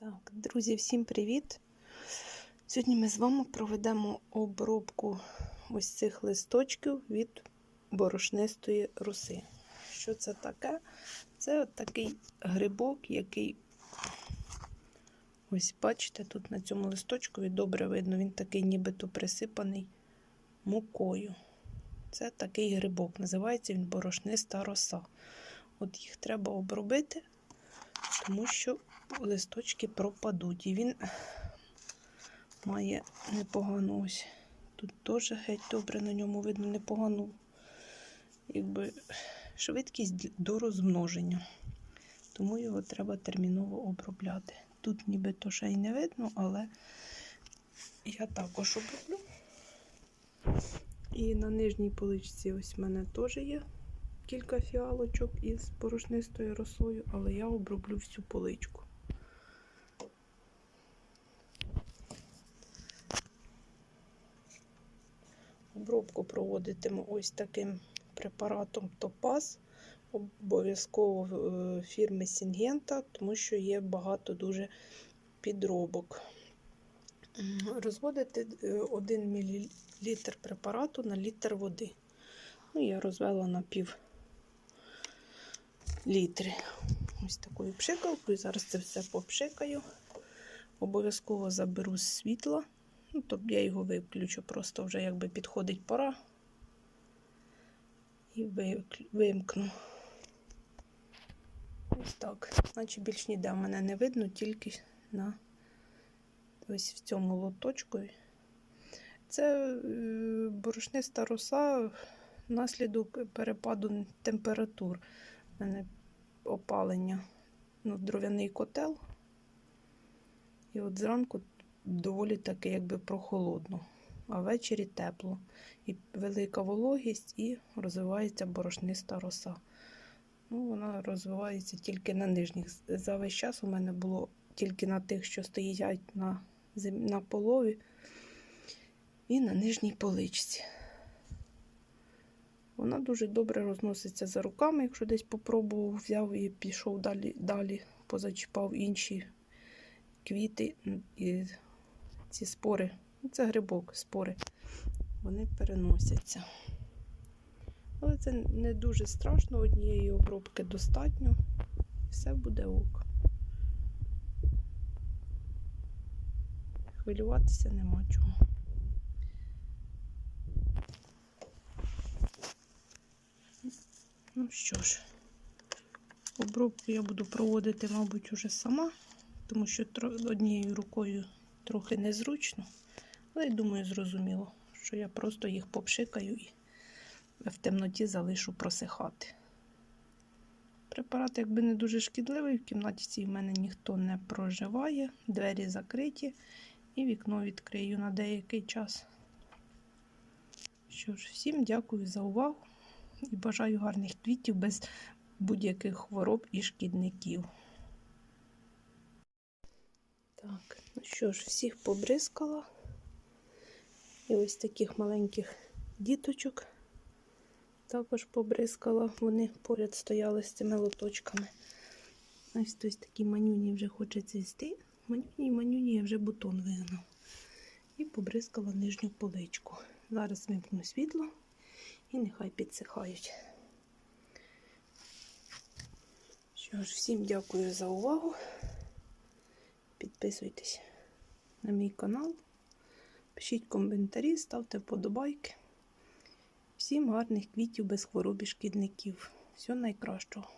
Так, друзі, всім привіт! Сьогодні ми з вами проведемо обробку ось цих листочків від борошнистої руси. Що це таке? Це от такий грибок, який, ось бачите, тут на цьому листочкові добре видно, він такий нібито присипаний мукою. Це такий грибок. Називається він борошниста роса. От їх треба обробити, тому що листочки пропадуть. І він має непогану ось. Тут теж геть добре на ньому видно непогану якби, швидкість до розмноження. Тому його треба терміново обробляти. Тут нібито ще й не видно, але я також оброблю. І на нижній поличці ось в мене теж є кілька фіалочок із порошнистою росою, але я оброблю всю поличку. Обробку проводитиму ось таким препаратом Топаз, обов'язково е, фірми Сінгента, тому що є багато дуже підробок. Розводити 1 мл препарату на літр води. Ну, я розвела на пів літри. Ось такою пшикалкою. Зараз це все попшикаю. Обов'язково заберу з світла. Ну, тобто я його виключу, просто вже якби підходить пора. І вимкну. Ось так. Наче більш ніде в мене не видно, тільки на ось в цьому лоточку. Це е, борошниста роса внаслідок перепаду температур. У мене опалення, ну, дров'яний котел. І от зранку доволі таки якби прохолодно, а ввечері тепло. І велика вологість, і розвивається борошниста роса. Ну, Вона розвивається тільки на нижніх. За весь час у мене було тільки на тих, що стоять на, на полові, і на нижній поличці. Вона дуже добре розноситься за руками, якщо десь попробував, взяв і пішов далі, далі позачіпав інші квіти і ці спори. Це грибок, спори, вони переносяться. Але це не дуже страшно, однієї обробки достатньо, все буде ок. Хвилюватися нема чого. Ну що ж, обробку я буду проводити, мабуть, уже сама, тому що однією рукою трохи незручно, але я думаю, зрозуміло, що я просто їх попшикаю і в темноті залишу просихати. Препарат, якби не дуже шкідливий, в кімнаті цій в мене ніхто не проживає, двері закриті і вікно відкрию на деякий час. Що ж, всім дякую за увагу і бажаю гарних квітів без будь-яких хвороб і шкідників. Так, ну що ж, всіх побризкала. І ось таких маленьких діточок також побризкала. Вони поряд стояли з цими лоточками. Ось ось такі манюні вже хоче цвісти. Манюні манюні я вже бутон вигнав. І побризкала нижню поличку. Зараз вимкну світло і нехай підсихають. Що ж, всім дякую за увагу. Підписуйтесь на мій канал, пишіть коментарі, ставте вподобайки. Всім гарних квітів без хвороб і шкідників. Всього найкращого.